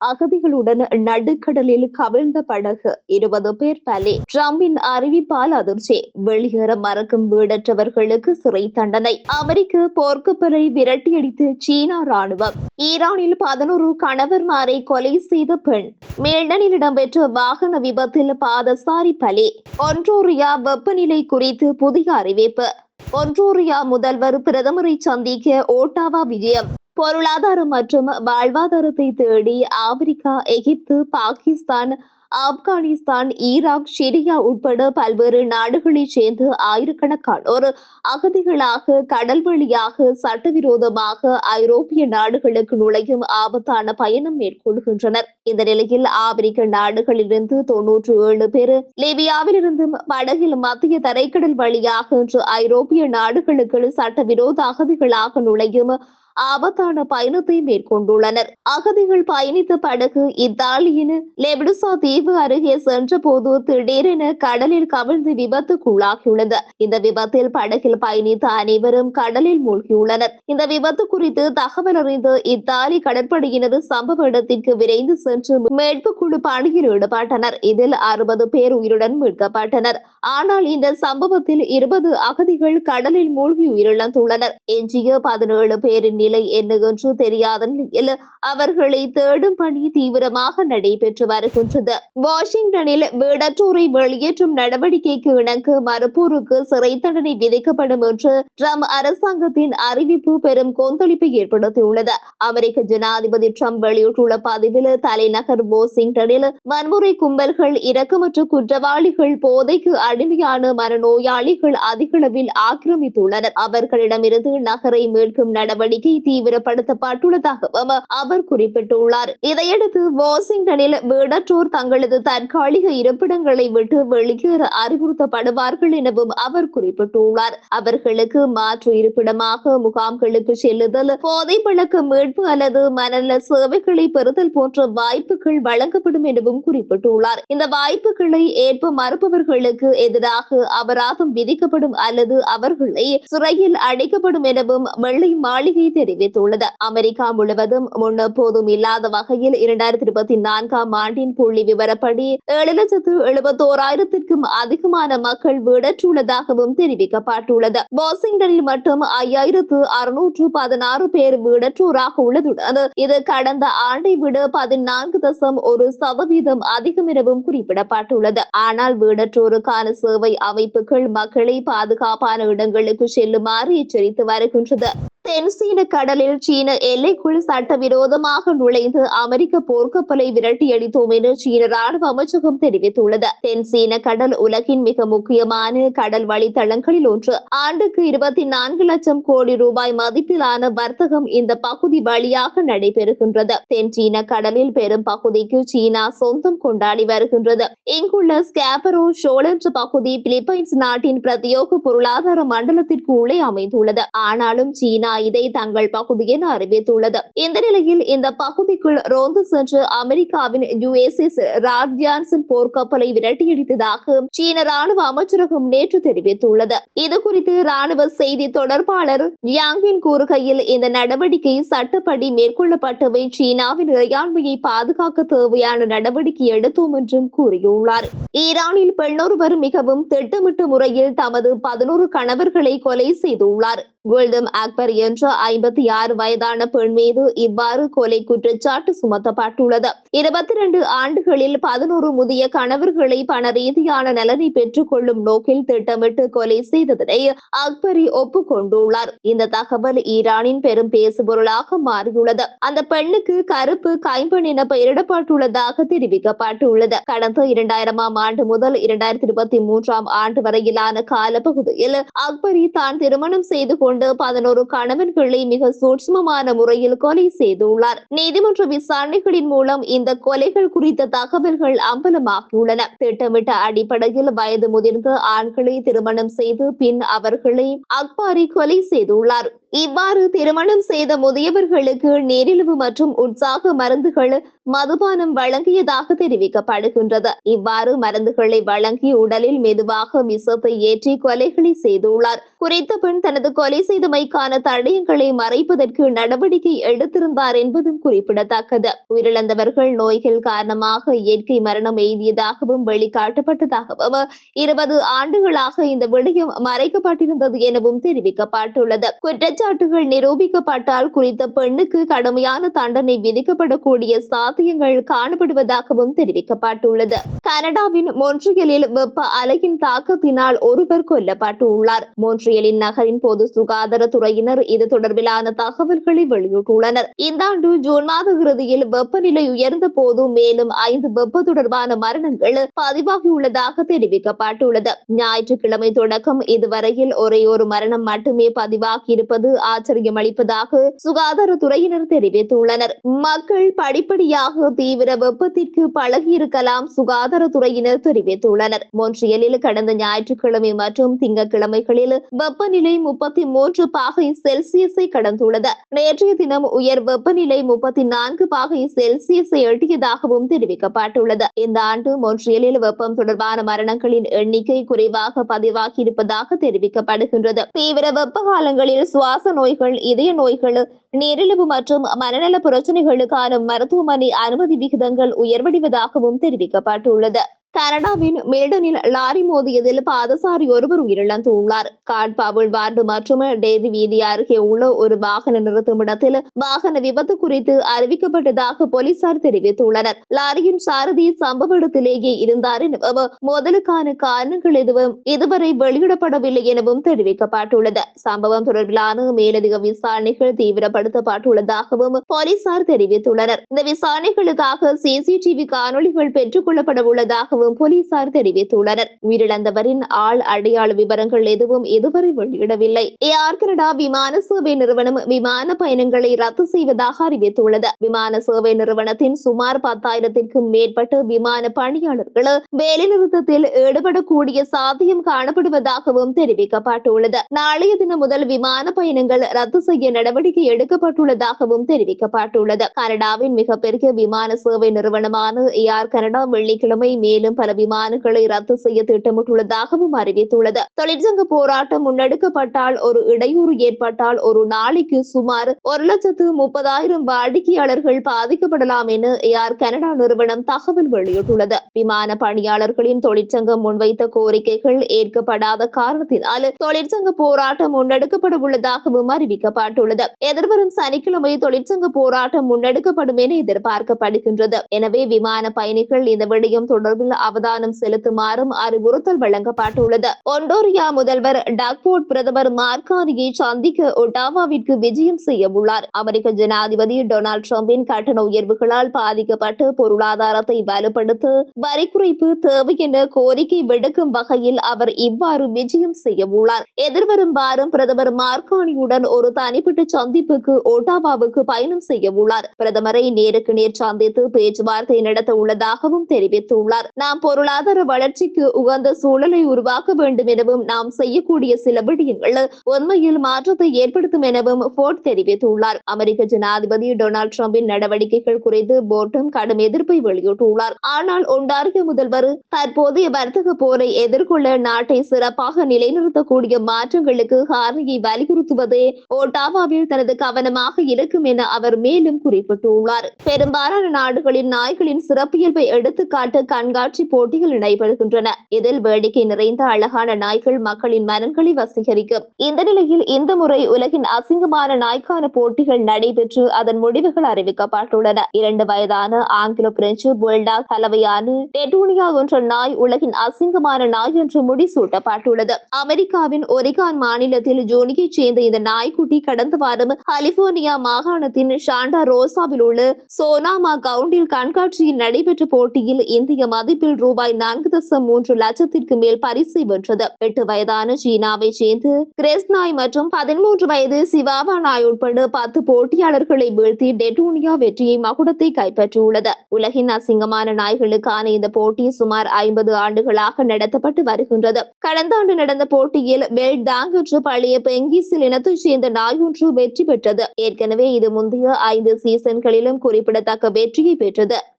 அகதிகளுடன் நடுக்கடலில் கவிழ்ந்த படகு இருபது பேர் பலி. டிரம்பின் அறிவிப்பால் அதிர்ச்சி. வெளியேற மறக்கும் வீடற்றவர்களுக்கு சிறை தண்டனை. அமெரிக்க போர்க்கப்பலை விரட்டியடித்து சீனா ராணுவம் ஈரானில் பதினோரு கணவர்மாரை கொலை செய்த பெண். மேல்டனில் இடம்பெற்ற வாகன விபத்தில் பாதசாரி பலி. ஒன்றோரியா வெப்பநிலை குறித்து புதிய அறிவிப்பு. ஒன்றோரியா முதல்வர் பிரதமரை சந்திக்க ஓட்டாவா விஜயம். பொருளாதாரம் மற்றும் வாழ்வாதாரத்தை தேடி Africa Egypt Pakistan Afghanistan Iraq Syria உட்பட பல்வேறு நாடுகளைச் சேர்ந்து ஆயிரக்கணக்கானோர் அகதிகளாக கடல் வழியாக சட்டவிரோதமாக ஐரோப்பிய நாடுகளுக்கு நுழையும் ஆபத்தான பயணம் மேற்கொள்கின்றனர். இந்த நிலையில் ஆப்பிரிக்க நாடுகளிலிருந்து தொன்னூற்று ஏழு பேர் லிபியாவிலிருந்தும் வடகில் மத்திய தரைக்கடல் வழியாக இன்று ஐரோப்பிய நாடுகளுக்கு சட்டவிரோத அகதிகளாக நுழையும் ஆபத்தான பயணத்தை மேற்கொண்டுள்ளனர். அகதிகள் பயணித்த படகு இத்தாலியின் லெபிடுசா தீவு அருகே சென்ற போது திடீரென கடலில் கவிழ்ந்து விபத்துக்குள்ளாகியுள்ளது. இந்த விபத்தில் படகில் பயணித்த அனைவரும் கடலில் மூழ்கியுள்ளனர். இந்த விபத்து குறித்து தகவல் அறிந்து இத்தாலி கடற்படையினர் சம்பவ இடத்திற்கு விரைந்து சென்று மீட்பு குழு பணியில் ஈடுபட்டனர். இதில் அறுபது பேர் உயிருடன் மீட்கப்பட்டனர். ஆனால் இந்த சம்பவத்தில் இருபது அகதிகள் கடலில் மூழ்கி உயிரிழந்துள்ளனர். எஞ்சிய பதினேழு பேரின் நிலை என்ன என்று தெரியாத நிலையில் அவர்களை தேடும் பணி தீவிரமாக நடைபெற்று வருகின்றது. வாஷிங்டனில் வீடற்றோரை வெளியேற்றும் நடவடிக்கைக்கு இணங்க மறுப்போருக்கு சிறை தண்டனை விதிக்கப்படும் என்று ட்ரம்ப் அரசாங்கத்தின் அறிவிப்பு பெரும் கொந்தளிப்பை ஏற்படுத்தியுள்ளது. அமெரிக்க ஜனாதிபதி ட்ரம்ப் வெளியிட்டுள்ள பதிவில் தலைநகர் வாஷிங்டனில் வன்முறை கும்பல்கள் இரக்கமற்ற குற்றவாளிகள் போதைக்கு அடிமையான மரநோயாளிகள் அதிகளவில் ஆக்கிரமித்துள்ளனர். அவர்களிடமிருந்து நகரை மீட்கும் நடவடிக்கை தீவிரப்படுத்தப்பட்டுள்ளதாகவும் அவர் குறிப்பிட்டுள்ளார். இதையடுத்து வாஷிங்டனில் வீடற்றோர் தங்களது தற்காலிக இருப்பிடங்களை விட்டு வெளியேற அறிவுறுத்தப்படுவார்கள் எனவும் அவர் குறிப்பிட்டுள்ளார். அவர்களுக்கு மாற்று இருப்பிடமாக முகாம்களுக்கு செல்லுதல் போதை பழக்க மீட்பு அல்லது மனநல சேவைகளை பெறுதல் போன்ற வாய்ப்புகள் வழங்கப்படும் எனவும் குறிப்பிட்டுள்ளார். இந்த வாய்ப்புகளை ஏற்ப மறுப்பவர்களுக்கு எதிராக அபராதம் விதிக்கப்படும் அல்லது அவர்களை சிறையில் அடைக்கப்படும் எனவும் வெள்ளை மாளிகை தெரிவித்துள்ளது. அமெரிக்கா முழுவதும் முன்னெப்போதும் இல்லாத வகையில் இரண்டாயிரத்தி இருபத்தி நான்காம் ஆண்டின் புள்ளி விவரப்படி ஏழு லட்சத்து எழுபத்தோராயிரத்திற்கும் அதிகமான மக்கள் வீடற்றுள்ளதாகவும் தெரிவிக்கப்பட்டுள்ளது. வாஷிங்டனில் மட்டும் ஐயாயிரத்து அறுநூற்று பதினாறு பேர் வீடற்றோராக உள்ளதுடன் இது கடந்த ஆண்டை விட பதினான்கு தசம் ஒரு சதவீதம் அதிகம் எனவும் குறிப்பிடப்பட்டுள்ளது. ஆனால் வீடற்றோருக்கான சேவை அமைப்புகள் மக்களை பாதுகாப்பான இடங்களுக்கு செல்லுமாறு எச்சரித்து வருகின்றது. தென்சீன கடலில் சீன எல்லைக்குள் சட்டவிரோதமாக நுழைந்து அமெரிக்க போர்க்கப்பலை விரட்டியடித்தோம் என சீன ராணுவ அமைச்சகம் தெரிவித்துள்ளது. தென்சீன கடல் உலகின் மிக முக்கியமான கடல் வழித்தளங்களில் ஒன்று. ஆண்டுக்கு இருபத்தி நான்கு லட்சம் கோடி ரூபாய் மதிப்பிலான வர்த்தகம் இந்த பகுதி வழியாக நடைபெறுகின்றது. தென்சீன கடலில் பெரும் பகுதிக்கு சீனா சொந்தம் கொண்டாடி வருகின்றது. இங்குள்ள ஸ்கேபரோ ஷோல் பகுதி பிலிப்பைன்ஸ் நாட்டின் பிரத்யோக பொருளாதார மண்டலத்திற்கு உள்ளே அமைந்துள்ளது. ஆனாலும் சீனா இதை தங்கள் பகுதியில் அறிவித்துள்ளது. இந்த நிலையில் இந்த பகுதிக்குள் ரோந்து சென்று அமெரிக்காவின் யுஎஸ்எஸ் ராஜ்யான்சன் போர்க்கப்பலை விரட்டியடித்ததாக சீன ராணுவ அமைச்சரகம் நேற்று தெரிவித்துள்ளது. இது குறித்து ராணுவ செய்தி தொடர்பாளர் யாங்கின் கூறுகையில் இந்த நடவடிக்கை சட்டப்படி மேற்கொள்ளப்பட்டவை சீனாவின் இறையாண்மையை பாதுகாக்க தேவையான நடவடிக்கை எடுத்தோம் என்றும் கூறியுள்ளார். ஈரானில் பெண்ணொருவர் மிகவும் திட்டமிட்ட முறையில் தமது பதினோரு கணவர்களை கொலை செய்துள்ளார். குல்தம் அக்பர் என்ற ஐம்பத்தி ஆறு வயதான பெண் மீது இவ்வாறு கொலை குற்றச்சாட்டு சுமத்தப்பட்டுள்ளது. இருபத்தி இரண்டு ஆண்டுகளில் பதினோரு முதிய கணவர்களை பண ரீதியான நலனை பெற்றுக் கொள்ளும் நோக்கில் திட்டமிட்டு கொலை செய்ததனை அக்பரி ஒப்புக்கொண்டுள்ளார். இந்த தகவல் ஈரானின் பெரும் பேசுபொருளாக மாறியுள்ளது. அந்த பெண்ணுக்கு கருப்பு கைம்பெண் என பெயரிடப்பட்டுள்ளதாக தெரிவிக்கப்பட்டுள்ளது. கடந்த இரண்டாயிரமாம் ஆண்டு முதல் இரண்டாயிரத்தி இருபத்தி மூன்றாம் ஆண்டு வரையிலான காலப்பகுதியில் அக்பரி தான் திருமணம் செய்து கொண்டு கொண்டு பதினோரு கணவன்களை மிக சூட்சமமான முறையில் கொலை செய்துள்ளார். நீதிமன்ற விசாரணைகளின் மூலம் இந்த கொலைகள் குறித்த தகவல்கள் அம்பலமாகியுள்ளன. திட்டமிட்ட அடிப்படையில் வயது முதிர்ந்த ஆண்களை திருமணம் செய்து பின் அவர்களை அக்பாரி கொலை செய்துள்ளார். இவ்வாறு திருமணம் செய்த முதியவர்களுக்கு நீரிழிவு மற்றும் உற்சாக மருந்துகள் மதுபானம் வழங்கியதாக தெரிவிக்கப்படுகின்றது. இவ்வாறு மருந்துகளை வழங்கி உடலில் மெதுவாக மிசத்தை ஏற்றி கொலைகளை செய்துள்ளார். குறித்த பெண் தனது கொலை செய்தமைக்கான தடயங்களை மறைப்பதற்கு நடவடிக்கை எடுத்திருந்தார் என்பதும் குறிப்பிடத்தக்கது. உயிரிழந்தவர்கள் நோய்கள் காரணமாக இயற்கை மரணம் எய்தியதாகவும் வெளிக்காட்டப்பட்டதாகவும் இருபது ஆண்டுகளாக இந்த விடயம் மறைக்கப்பட்டிருந்தது எனவும் தெரிவிக்கப்பட்டுள்ளது. குற்றச்சாட்டுகள் நிரூபிக்கப்பட்டால் குறித்த பெண்ணுக்கு கடுமையான தண்டனை விதிக்கப்படக்கூடிய சாத்தியங்கள் காணப்படுவதாகவும் தெரிவிக்கப்பட்டுள்ளது. கனடாவின் மொன்றியலில் வெப்ப அலையின் தாக்கத்தினால் ஒருவர் கொல்லப்பட்டுள்ளார். மொன்றியலின் நகரின் பொது சுகாதாரத்துறையினர் இது தொடர்பிலான தகவல்களை வெளியிட்டுள்ளனர். இந்த ஆண்டு ஜூன் மாத இறுதியில் வெப்பநிலை உயர்ந்த போது மேலும் ஐந்து வெப்ப தொடர்பான மரணங்கள் பதிவாகியுள்ளதாக தெரிவிக்கப்பட்டுள்ளது. ஞாயிற்றுக்கிழமை தொடக்கம் இதுவரையில் ஒரே ஒரு மரணம் மட்டுமே பதிவாகி இருப்பது ஆச்சரியமளிப்பதாக சுகாதாரத்துறையினர் தெரிவித்துள்ளனர். மக்கள் படிப்படியாக தீவிர வெப்பத்திற்கு பழகியிருக்கலாம் சுகாதாரத்துறையினர் தெரிவித்துள்ளனர். மொன்றியலில் கடந்த ஞாயிற்றுக்கிழமை மற்றும் திங்கட்கிழமைகளில் வெப்பநிலை முப்பத்தி மூன்று பாகை செல்சியஸை கடந்துள்ளது. நேற்றைய தினம் உயர் வெப்பநிலை முப்பத்தி நான்கு பாகை செல்சியஸை எட்டியதாகவும் தெரிவிக்கப்பட்டுள்ளது. இந்த ஆண்டு மொன்றியலில் வெப்பம் தொடர்பான மரணங்களின் எண்ணிக்கை குறைவாக பதிவாகி இருப்பதாக தெரிவிக்கப்படுகின்றது. தீவிர வெப்ப காலங்களில் சுவாச சுவாச நோய்கள் இதய நோய்கள் நீரிழிவு மற்றும் மனநல பிரச்சனைகளுக்கான மருத்துவமனை அனுமதி விகிதங்கள் உயர்வடைவதாகவும் தெரிவிக்கப்பட்டுள்ளது. கனடாவின் மெல்டனில் லாரி மோதியதில் பாதசாரி ஒருவர் உயிரிழந்துள்ளார் காட்பாவில் வார்டு மற்றும் டேரி வீதி அருகே உள்ள ஒரு வாகன நிறுத்தும் இடத்தில் வாகன விபத்து குறித்து அறிவிக்கப்பட்டதாக போலீசார் தெரிவித்துள்ளனர். லாரியின் சாரதி சம்பவ இடத்திலேயே இருந்தார் எனவும் மோதலுக்கான காரணங்கள் எதுவும் இதுவரை வெளியிடப்படவில்லை எனவும் தெரிவிக்கப்பட்டுள்ளது. சம்பவம் தொடர்பிலான மேலதிக விசாரணைகள் தீவிரப்படுத்தப்பட்டுள்ளதாகவும் போலீசார் தெரிவித்துள்ளனர். இந்த விசாரணைகளுக்காக சிசிடிவி காணொலிகள் பெற்றுக் கொள்ளப்பட உள்ளதாகவும் போலீசார் தெரிவித்துள்ளனர். உயிரிழந்தவரின் ஆள் அடையாள விவரங்கள் எதுவும் இதுவரை வெளியிடவில்லை. ஏர் கனடா விமான சேவை நிறுவனம் விமான பயணங்களை ரத்து செய்வதாக அறிவித்துள்ளது. விமான சேவை நிறுவனத்தின் சுமார் பத்தாயிரத்திற்கும் மேற்பட்ட விமான பணியாளர்கள் வேலைநிறுத்தத்தில் ஈடுபடக்கூடிய சாத்தியம் காணப்படுவதாகவும் தெரிவிக்கப்பட்டுள்ளது. நாளைய தினம் முதல் விமான பயணங்கள் ரத்து செய்ய நடவடிக்கை எடுக்கப்பட்டுள்ளதாகவும் தெரிவிக்கப்பட்டுள்ளது. கனடாவின் மிகப்பெரிய விமான சேவை நிறுவனமான ஏஆர் கனடா வெள்ளிக்கிழமை மேலும் மேலும் பல விமானங்களை ரத்து செய்ய திட்டமிட்டுள்ளதாகவும் அறிவித்துள்ளது. தொழிற்சங்க போராட்டம் முன்னெடுக்கப்பட்டால் ஒரு இடையூறு ஏற்பட்டால் ஒரு நாளைக்கு சுமார் ஒரு லட்சத்து முப்பதாயிரம் வாடிக்கையாளர்கள் பாதிக்கப்படலாம் என ஏர் கனடா நிறுவனம் தகவல் வெளியிட்டுள்ளது. விமான பணியாளர்களின் தொழிற்சங்கம் முன்வைத்த கோரிக்கைகள் ஏற்கப்படாத காரணத்தினால் தொழிற்சங்க போராட்டம் முன்னெடுக்கப்பட உள்ளதாகவும் அறிவிக்கப்பட்டுள்ளது. எதிர்வரும் சனிக்கிழமை தொழிற்சங்க போராட்டம் முன்னெடுக்கப்படும் என எதிர்பார்க்கப்படுகின்றது. எனவே விமான பயணிகள் இந்த விடயம் தொடர்பில் அவதானம் செலுத்துமாறும் அறிவுறுத்தல் வழங்கப்பட்டுள்ளது. ஒண்டோரியா முதல்வர் டக்போர்ட் பிரதமர் மார்கானியை சந்திக்க ஒட்டாவாவிற்கு விஜயம் செய்ய உள்ளார். அமெரிக்க ஜனாதிபதி டொனால்டு டிரம்பின் கட்டண உயர்வுகளால் பாதிக்கப்பட்டு பொருளாதாரத்தை வலுப்படுத்த வரி குறைப்பு தேவை என கோரிக்கை விடுக்கும் வகையில் அவர் இவ்வாறு விஜயம் செய்ய உள்ளார். எதிர்வரும் வாரம் பிரதமர் மார்கானியுடன் ஒரு தனிப்பட்ட சந்திப்புக்கு ஒட்டாவாவுக்கு பயணம் செய்ய உள்ளார். பிரதமரை நேருக்கு நேர் சந்தித்து பேச்சுவார்த்தை நடத்த உள்ளதாகவும் தெரிவித்துள்ளார். நாம் பொருளாதார வளர்ச்சிக்கு உகந்த சூழலை உருவாக்க வேண்டும் எனவும் நாம் செய்யக்கூடிய சில விடயங்கள் உண்மையில் மாற்றத்தை ஏற்படுத்தும் எனவும் போர்ட் தெரிவித்துள்ளார். அமெரிக்க ஜனாதிபதி டொனால்டு டிரம்பின் நடவடிக்கைகள் குறித்து போர்டும் கடும் எதிர்ப்பை வெளியிட்டுள்ளார். ஆனால் ஒன்டாரிய முதல்வர் தற்போதைய வர்த்தக போரை எதிர்கொள்ள நாட்டை சிறப்பாக நிலைநிறுத்தக்கூடிய மாற்றங்களுக்கு ஹார்னியை வலியுறுத்துவதே ஓட்டாவாவில் தனது கவனமாக இருக்கும் என அவர் மேலும் குறிப்பிட்டுள்ளார். பெரும்பாலான நாடுகளின் நாய்களின் சிறப்பியல்பை எடுத்துக்காட்டு கண்காட்சி காட்சி போட்டிகள் நடைபெறுகின்றன. இதில் வேடிக்கை நிறைந்த அழகான நாய்கள் மக்களின் மனங்களை வசீகரிக்கும். இந்த நிலையில் இந்த முறை உலகின் அசிங்கமான நாய்க்கான போட்டிகள் நடைபெற்று அதன் முடிவுகள் அறிவிக்கப்பட்டுள்ளன. இரண்டு வயதான ஆங்கிலோ பிரெஞ்சு புல்டாக் கலவையான டெட்டூனியா என்ற நாய் உலகின் அசிங்கமான நாய் என்று முடிசூட்டப்பட்டுள்ளது. அமெரிக்காவின் ஒரிகான் மாநிலத்தில் ஜோனியைச் சேர்ந்த இந்த நாய்க்குட்டி கடந்த வாரம் கலிபோர்னியா மாகாணத்தின் ஷாண்டா ரோசாவில் உள்ள சோனாமா கவுண்டில் கண்காட்சியில் நடைபெற்ற போட்டியில் இந்திய மதிப்பில் ரூபாய் நான்கு தசம் மூன்று லட்சத்திற்கு மேல் பரிசை வென்றது. எட்டு வயதான சீனாவை சேர்ந்து கிரெஸ் நாய் மற்றும் பதிமூன்று வயது சிவாவா நாய் உட்பட பத்து போட்டியாளர்களை வீழ்த்தி டெட்டோனியா வெற்றியை மகுடத்தை கைப்பற்றியுள்ளது. உலகின் அசிங்கமான நாய்களுக்கான இந்த போட்டி சுமார் ஐம்பது ஆண்டுகளாக நடத்தப்பட்டு வருகின்றது. கடந்த ஆண்டு நடந்த போட்டியில் பெல்டாங் என்ற பழைய பெங்கிசில் இனத்தைச் சேர்ந்த நாய் ஒன்று வெற்றி பெற்றது. ஏற்கனவே இது முந்தைய ஐந்து சீசன்களிலும் குறிப்பிடத்தக்க வெற்றியை பெற்றது.